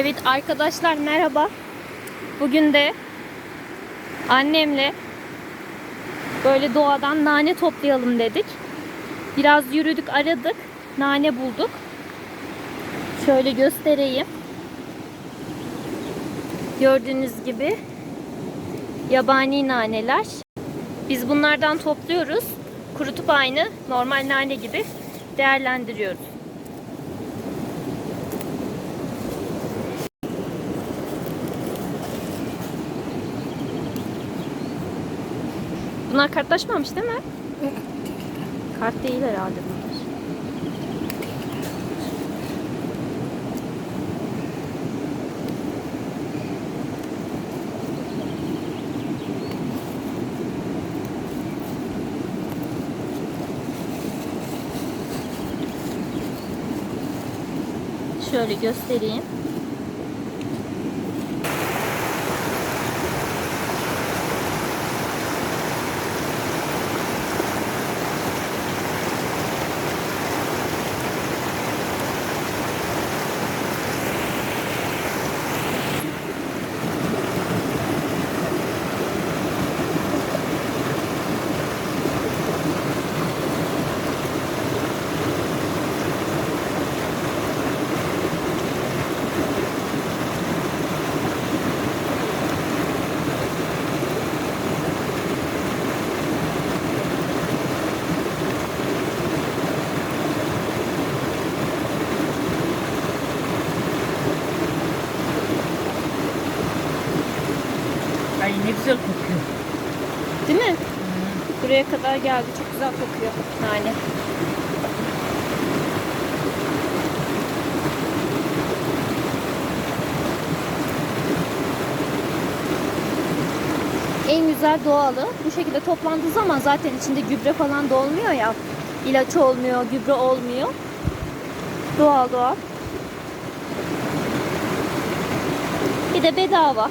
Evet arkadaşlar merhaba. Bugün de annemle böyle doğadan nane toplayalım dedik. Biraz yürüdük aradık. Nane bulduk. Şöyle göstereyim. Gördüğünüz gibi yabani naneler. Biz bunlardan topluyoruz. Kurutup aynı normal nane gibi değerlendiriyoruz. Bunlar kartlaşmamış değil mi? Kart değil herhalde bunlar. Şöyle göstereyim. Kadar geldi. Çok güzel kokuyor nane. En güzel doğalı. Bu şekilde toplandığı zaman zaten içinde gübre falan da olmuyor ya. İlaç olmuyor, gübre olmuyor. Doğal doğal. Bir de bedava.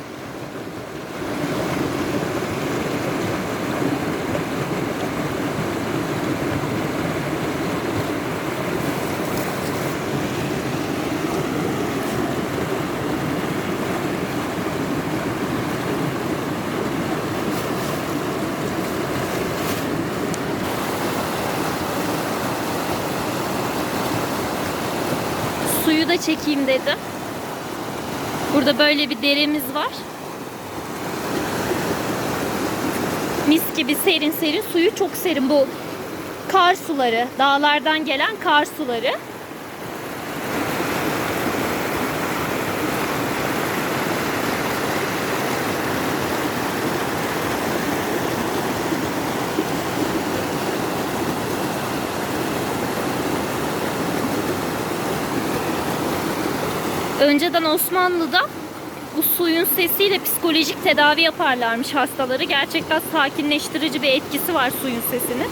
Çekeyim dedim. Burada böyle bir deremiz var. Mis gibi serin serin. Suyu çok serin bu. Kar suları, dağlardan gelen kar suları. Önceden Osmanlı'da bu suyun sesiyle psikolojik tedavi yaparlarmış hastaları. Gerçekten sakinleştirici bir etkisi var suyun sesinin.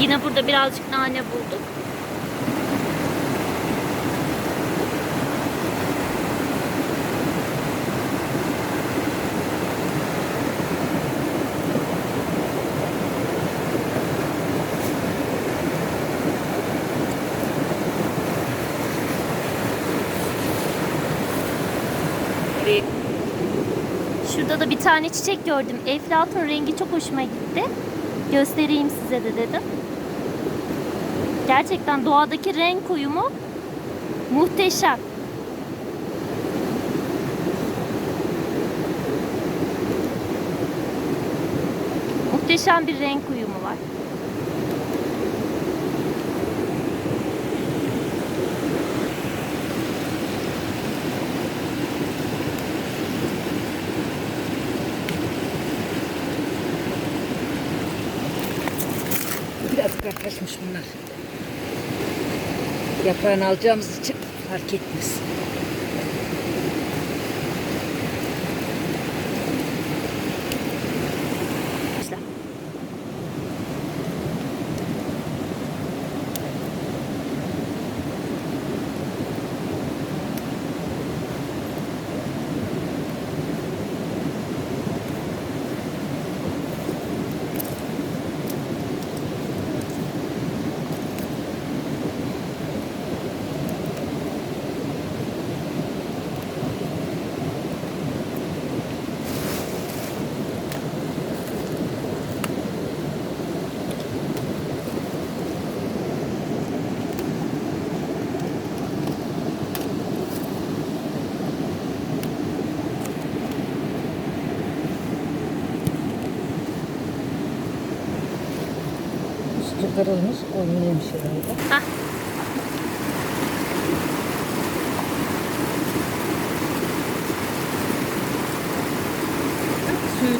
Yine burada birazcık nane bulduk. Şurada da bir tane çiçek gördüm. Eflatun rengi çok hoşuma gitti. Göstereyim size de dedim. Gerçekten doğadaki renk uyumu muhteşem. Muhteşem bir renk uyumu var. biraz kartaşmış bunlar. Yaprağını alacağımız için fark etmez. Kırılmış. O yemiş herhalde. Hah.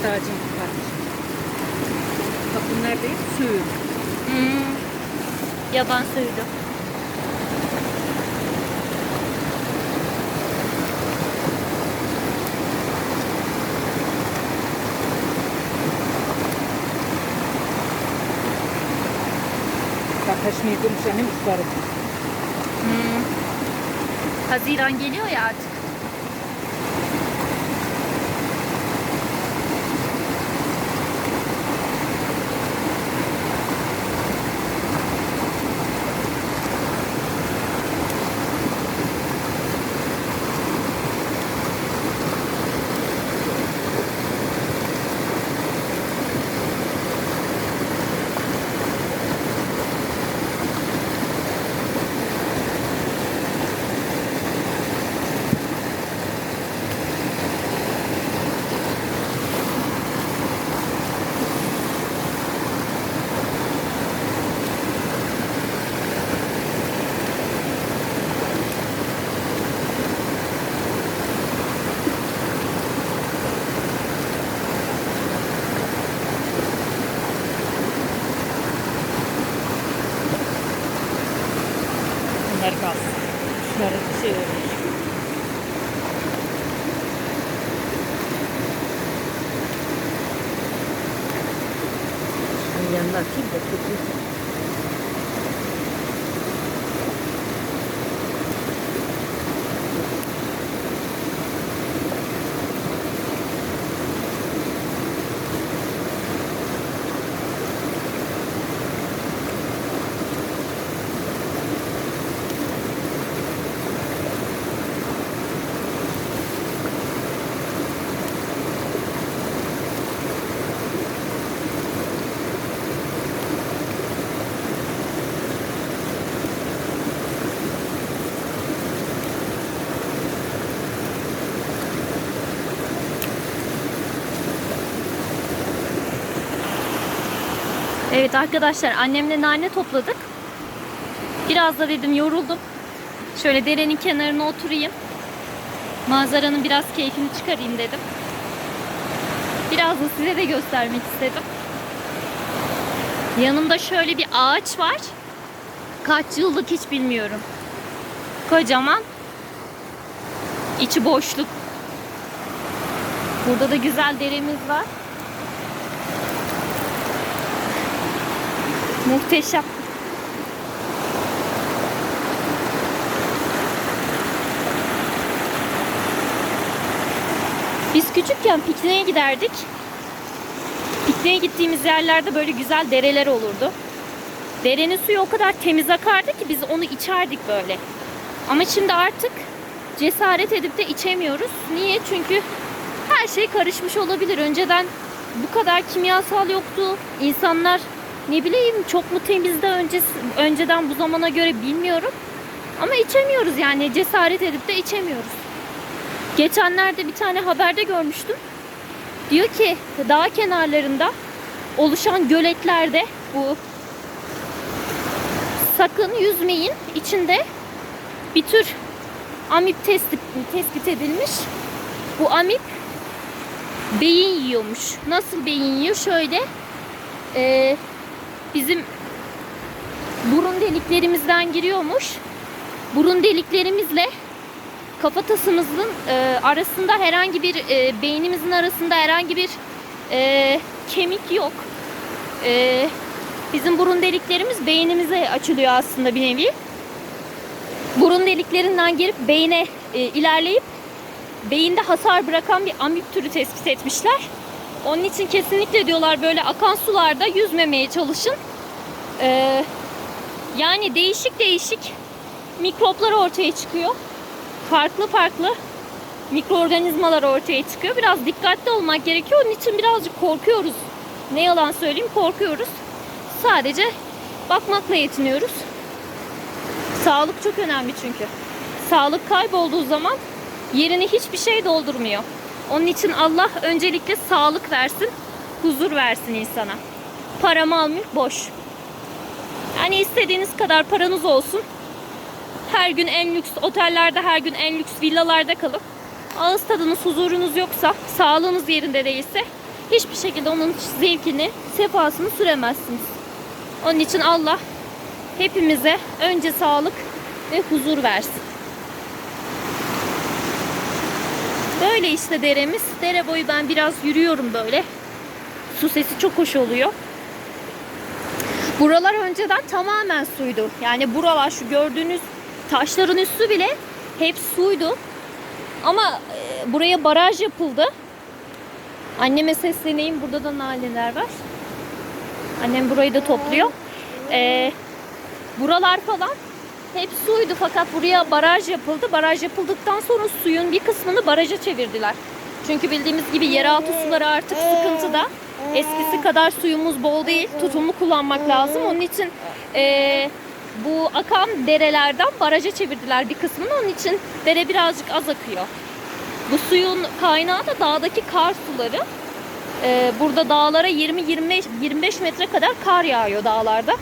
Da acım varmış. Bak bunlar değil suyu. Hmm. Yaban suydu. Kaşmir gümüşenim ıslarım. Hmm. Haziran geliyor ya artık. 그렇지. 안 연락 힘들겠지. Evet arkadaşlar annemle nane topladık. Biraz da dedim yoruldum. Şöyle derenin kenarına oturayım. Manzaranın biraz keyfini çıkarayım dedim. Biraz da size de göstermek istedim. Yanımda şöyle bir ağaç var. Kaç yıllık hiç bilmiyorum. Kocaman. İçi boşluk. Burada da güzel deremiz var. Muhteşem. Biz küçükken pikniğe giderdik. Pikniğe gittiğimiz yerlerde böyle güzel dereler olurdu. Derenin suyu o kadar temiz akardı ki biz onu içerdik böyle. Ama şimdi artık cesaret edip de içemiyoruz. Niye? Çünkü her şey karışmış olabilir. Önceden bu kadar kimyasal yoktu. İnsanlar ne bileyim çok mu temizdi öncesi, önceden bu zamana göre bilmiyorum. Ama içemiyoruz yani cesaret edip de içemiyoruz. Geçenlerde bir tane haberde görmüştüm. Diyor ki dağ kenarlarında oluşan göletlerde bu sakın yüzmeyin. İçinde bir tür amip tespit, tespit edilmiş. Bu amip beyin yiyormuş. Nasıl beyin yiyor? Şöyle eee bizim burun deliklerimizden giriyormuş. Burun deliklerimizle kafatasımızın e, arasında herhangi bir e, beynimizin arasında herhangi bir e, kemik yok. E, bizim burun deliklerimiz beynimize açılıyor aslında bir nevi. Burun deliklerinden girip beyne e, ilerleyip beyinde hasar bırakan bir amip türü tespit etmişler. Onun için kesinlikle diyorlar böyle akan sularda yüzmemeye çalışın. Ee, yani değişik değişik mikroplar ortaya çıkıyor. Farklı farklı mikroorganizmalar ortaya çıkıyor. Biraz dikkatli olmak gerekiyor. Onun için birazcık korkuyoruz. Ne yalan söyleyeyim korkuyoruz. Sadece bakmakla yetiniyoruz. Sağlık çok önemli çünkü. Sağlık kaybolduğu zaman yerini hiçbir şey doldurmuyor. Onun için Allah öncelikle sağlık versin, huzur versin insana. Para mal mülk boş. Yani istediğiniz kadar paranız olsun. Her gün en lüks otellerde, her gün en lüks villalarda kalıp ağız tadınız, huzurunuz yoksa, sağlığınız yerinde değilse hiçbir şekilde onun zevkini, sefasını süremezsiniz. Onun için Allah hepimize önce sağlık ve huzur versin. Böyle işte deremiz. Dere boyu ben biraz yürüyorum böyle. Su sesi çok hoş oluyor. Buralar önceden tamamen suydu. Yani buralar şu gördüğünüz taşların üstü bile hep suydu. Ama e, buraya baraj yapıldı. Anneme sesleneyim. Burada da naneler var. Annem burayı da topluyor. E, buralar falan hep suydu fakat buraya baraj yapıldı. Baraj yapıldıktan sonra suyun bir kısmını baraja çevirdiler. Çünkü bildiğimiz gibi yeraltı suları artık sıkıntıda. Eskisi kadar suyumuz bol değil. Tutumlu kullanmak lazım. Onun için eee, bu akan derelerden baraja çevirdiler bir kısmını. Onun için dere birazcık az akıyor. Bu suyun kaynağı da dağdaki kar suları. Eee, burada dağlara 20-25 25 metre kadar kar yağıyor dağlarda.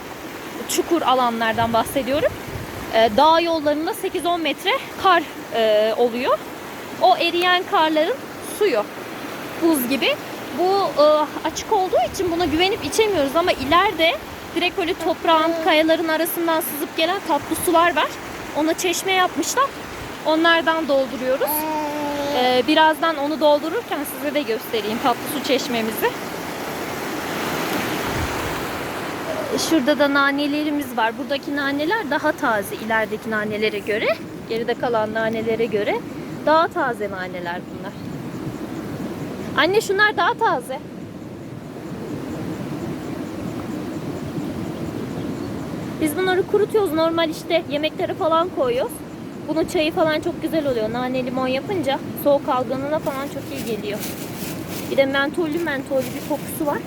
Çukur alanlardan bahsediyorum. Eee, dağ yollarında 8-10 metre kar eee, oluyor. O eriyen karların suyu buz gibi. Bu e, açık olduğu için buna güvenip içemiyoruz ama ileride direkt öyle toprağın, kayaların arasından sızıp gelen tatlı sular var. Ona çeşme yapmışlar. Onlardan dolduruyoruz. E, birazdan onu doldururken size de göstereyim tatlı su çeşmemizi. Şurada da nanelerimiz var. Buradaki naneler daha taze ilerideki nanelere göre. Geride kalan nanelere göre daha taze naneler bunlar. Anne şunlar daha taze. Biz bunları kurutuyoruz normal işte yemeklere falan koyuyoruz. Bunun çayı falan çok güzel oluyor. Nane limon yapınca soğuk algınlığına falan çok iyi geliyor. Bir de mentollü mentollü bir kokusu var.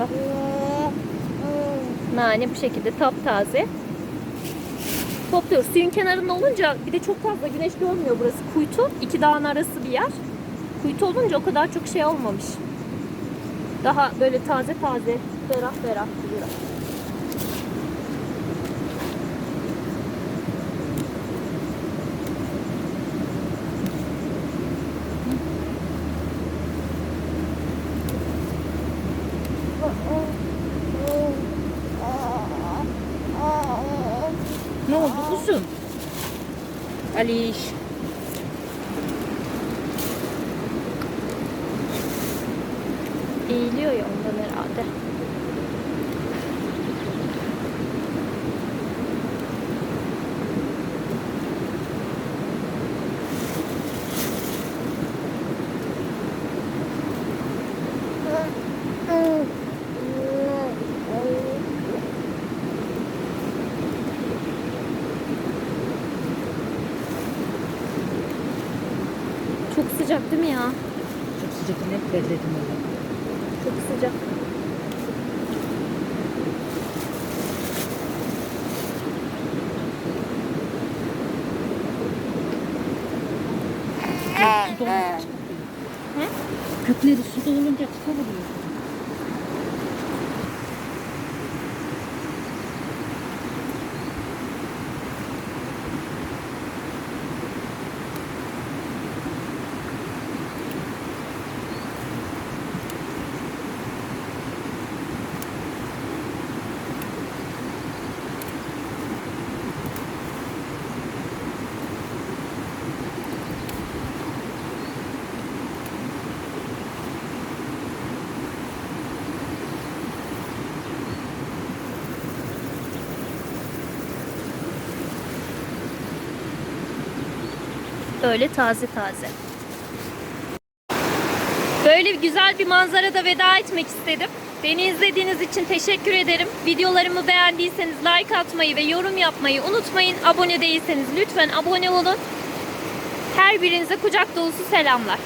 Bak. Nane bu şekilde taptaze. Topluyoruz. Suyun kenarında olunca bir de çok fazla güneş görmüyor burası. Kuytu. iki dağın arası bir yer. Kuytu olunca o kadar çok şey olmamış. Daha böyle taze taze, ferah ferah duruyor. Ne oldu kuzum? Aliş. Eğiliyor ya ondan herhalde. Çok sıcak değil mi ya? Çok sıcak hep belledim onu. Çok sıcak. Kökleri su dolunca çıkabiliyor. Böyle taze taze. Böyle güzel bir manzarada veda etmek istedim. Beni izlediğiniz için teşekkür ederim. Videolarımı beğendiyseniz like atmayı ve yorum yapmayı unutmayın. Abone değilseniz lütfen abone olun. Her birinize kucak dolusu selamlar.